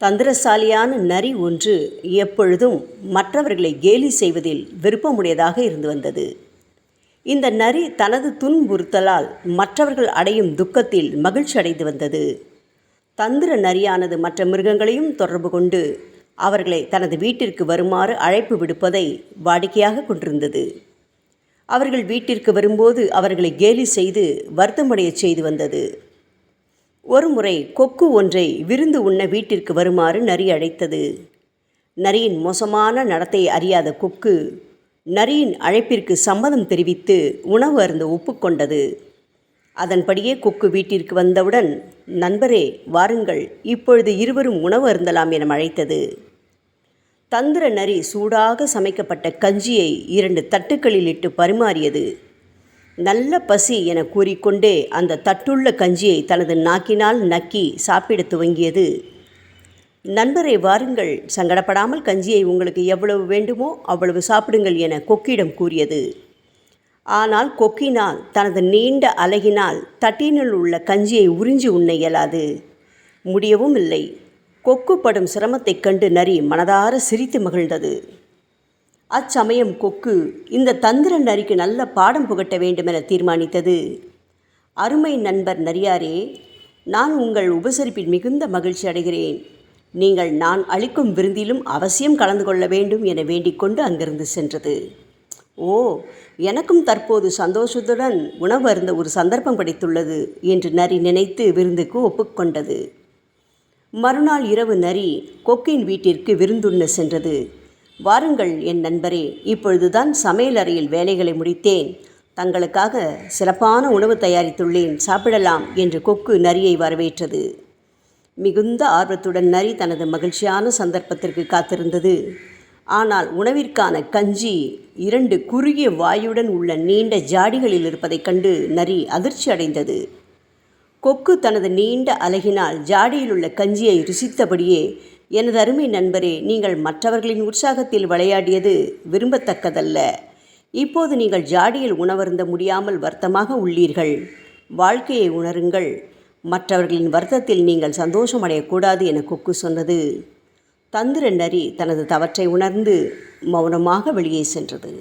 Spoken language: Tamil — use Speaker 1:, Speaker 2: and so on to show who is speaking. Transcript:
Speaker 1: தந்திரசாலியான நரி ஒன்று எப்பொழுதும் மற்றவர்களை கேலி செய்வதில் விருப்பமுடையதாக இருந்து வந்தது. இந்த நரி தனது துன்புறுத்தலால் மற்றவர்கள் அடையும் துக்கத்தில் மகிழ்ச்சி அடைந்து வந்தது. தந்திர நரியானது மற்ற மிருகங்களையும் தொடர்பு கொண்டு அவர்களை தனது வீட்டிற்கு வருமாறு அழைப்பு விடுப்பதை வாடிக்கையாக கொண்டிருந்தது. அவர்கள் வீட்டிற்கு வரும்போது அவர்களை கேலி செய்து வருத்தமடையச் செய்து வந்தது. ஒருமுறை கொக்கு ஒன்றை விருந்து உண்ண வீட்டிற்கு வருமாறு நரி அழைத்தது. நரியின் மோசமான நடத்தை அறியாத கொக்கு நரியின் அழைப்பிற்கு சம்மதம் தெரிவித்து உணவு அருந்த ஒப்புக்கொண்டது அதன்படியே கொக்கு வீட்டிற்கு வந்தவுடன் நண்பரே வாருங்கள் இப்பொழுது இருவரும் உணவு அருந்தலாம் என அழைத்தது. தந்திர நரி சூடாக சமைக்கப்பட்ட கஞ்சியை இரண்டு தட்டுக்களில் இட்டு பரிமாறியது. நல்ல பசி என கூறிக்கொண்டே அந்த தட்டுள்ள கஞ்சியை தனது நாக்கினால் நக்கி சாப்பிடத் துவங்கியது. நண்பரை வாருங்கள். சங்கடப்படாமல் கஞ்சியை உங்களுக்கு எவ்வளவு வேண்டுமோ அவ்வளவு சாப்பிடுங்கள் என கொக்கிடம் கூறியது. ஆனால் கொக்கினால் தனது நீண்ட அலகினால் தட்டினுள் உள்ள கஞ்சியை உறிஞ்சி உண்ண இயலாது. முடியவும் இல்லை. கொக்குப்படும் சிரமத்தைக் கண்டு நரி மனதார சிரித்து மகிழ்ந்தது. அச்சமயம் கொக்கு இந்த தந்திர நரிக்கு நல்ல பாடம் புகட்ட வேண்டுமென தீர்மானித்தது. அருமை நண்பர் நரியாரே நான் உங்கள் உபசரிப்பில் மிகுந்த மகிழ்ச்சி அடைகிறேன். நீங்கள் நான் அளிக்கும் விருந்திலும் அவசியம் கலந்து கொள்ள வேண்டும் என வேண்டிக்கொண்டு அங்கிருந்து சென்றது. ஓ எனக்கும் தற்போது சந்தோஷத்துடன் உணவு அருந்த ஒரு சந்தர்ப்பம் கிடைத்துள்ளது என்று நரி நினைத்து விருந்துக்கு ஒப்புக்கொண்டது மறுநாள் இரவு நரி கொக்கின் வீட்டிற்கு விருந்துண்ண சென்றது. வாருங்கள் என் நண்பரே. இப்பொழுதுதான் சமையல் அறையில் வேலைகளை முடித்தேன். தங்களுக்காக சிறப்பான உணவு தயாரித்துள்ளேன். சாப்பிடலாம் என்று கொக்கு நரியை வரவேற்றது. மிகுந்த ஆர்வத்துடன் நரி தனது மகிழ்ச்சியான சந்தர்ப்பத்திற்கு காத்திருந்தது. ஆனால் உணவிற்கான கஞ்சி இரண்டு குறுகிய வாயுடன் உள்ள நீண்ட ஜாடிகளில் இருப்பதைக் கண்டு நரி அதிர்ச்சி அடைந்தது. கொக்கு தனது நீண்ட அலகினால் ஜாடியில் உள்ள கஞ்சியை ருசித்தபடியே எனது அருமை நண்பரே நீங்கள் மற்றவர்களின் உற்சாகத்தில் விளையாடியது விரும்பத்தக்கதல்ல. இப்போது நீங்கள் ஜாடியில் உணவருந்த முடியாமல் வருத்தமாக உள்ளீர்கள். வாழ்க்கையை உணருங்கள். மற்றவர்களின் வருத்தத்தில் நீங்கள் சந்தோஷமடையக்கூடாது என கொக்கு சொன்னது. தந்திர நரி தனது தவற்றை உணர்ந்து மௌனமாக வெளியே சென்றது.